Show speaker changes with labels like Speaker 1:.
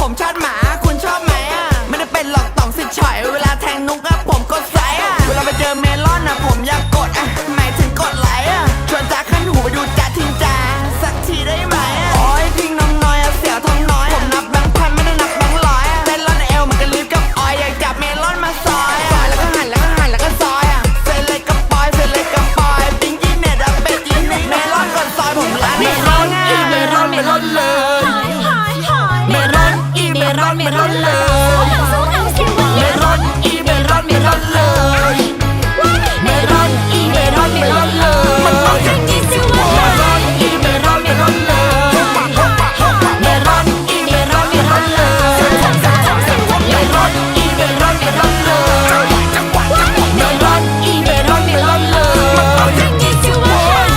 Speaker 1: ผมชอบหมาคุณชอบไหมอะไม่ได้เป็นหลอกต่องสิฉอยเวลาแทงนุ๊กอะผมกดไซอะเวลาไปเจอเมลอนอะผมอยากกดอะหมายถึงกดไลค์อะชวนจ้าขั้นหูไปดูจ้าทิ้งจ้าสักทีได้ไหมอะโอ้ยพิงน้องน้อยอะเสียวทองน้อยผมนับแบงค์พันไม่ได้นับแบงค์ร้อยอะเล่นลอนเอลเหมือนกันลิฟกับออยอยากจับเมลอนมาซอยอะซอยแล้วก็หันแล้วก็หันแล้วก็ซอยอะเซเลกกับปอยเซเลกกับปอยปิ้งยีเน็ตอะเป็ดยีเน็ตเมลอนกดซอยผมละเมลอนเมลอน
Speaker 2: เมลอนเลย mejor, mejor